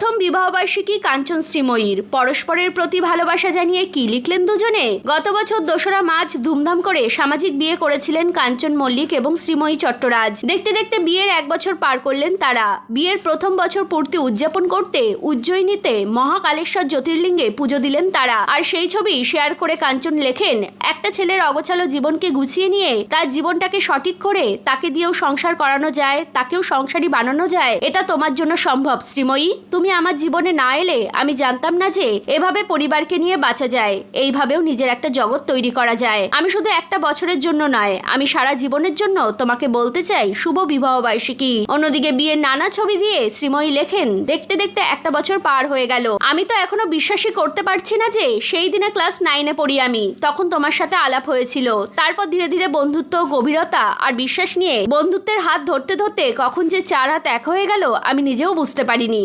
প্রথম বিবাহবার্ষিকী কাঞ্চন শ্রীময়ীর পরস্পরের প্রতি ভালোবাসা জানিয়ে কি লিখলেন দুজনে? গত বছর দোসরা মার্চ ধুমধাম করে সামাজিক বিয়ে করেছিলেন কাঞ্চন মল্লিক এবং শ্রীময়ী চট্টরাজ। দেখতে দেখতে বিয়ের এক বছর পার করলেন তারা। বিয়ের প্রথম বছর পূর্তি উদযাপন করতে উজ্জয়িনীতে মহাকালেশ্বর জ্যোতির্লিঙ্গে পুজো দিলেন তারা। আর সেই ছবি শেয়ার করে কাঞ্চন লেখেন, একটা ছেলের অগোছালো জীবনকে গুছিয়ে নিয়ে তার জীবনটাকে সঠিক করে তাকে দিয়েও সংসার করানো যায়, তাকেও সংসারী বানানো যায়। এটা তোমার জন্য সম্ভব, শ্রীময়ী। তুমি আমার জীবনে না এলে আমি জানতাম না যে এভাবে পরিবারকে নিয়ে বাঁচা যায়। এইভাবেও নিজের একটা জগৎ তৈরি করা যায়। আমি শুধু একটা বছরের জন্য নয়, আমি সারা জীবনের জন্য তোমাকে বলতে চাই, শুভ বিবাহ বার্ষিকী। অন্যদিকে বিয়ের নানা ছবি দিয়ে শ্রীময়ী লেখেন, দেখতে দেখতে একটা বছর পার হয়ে গেল। আমি তো এখনও বিশ্বাসই করতে পারছি না যে সেই দিনে ক্লাস নাইনে পড়ি আমি। তখন তোমার সাথে আলাপ হয়েছিল। তারপর ধীরে ধীরে বন্ধুত্ব, গভীরতা আর বিশ্বাস নিয়ে বন্ধুত্বের হাত ধরতে ধরতে কখন যে চার হাত এক হয়ে গেল, আমি নিজেও বুঝতে পারিনি।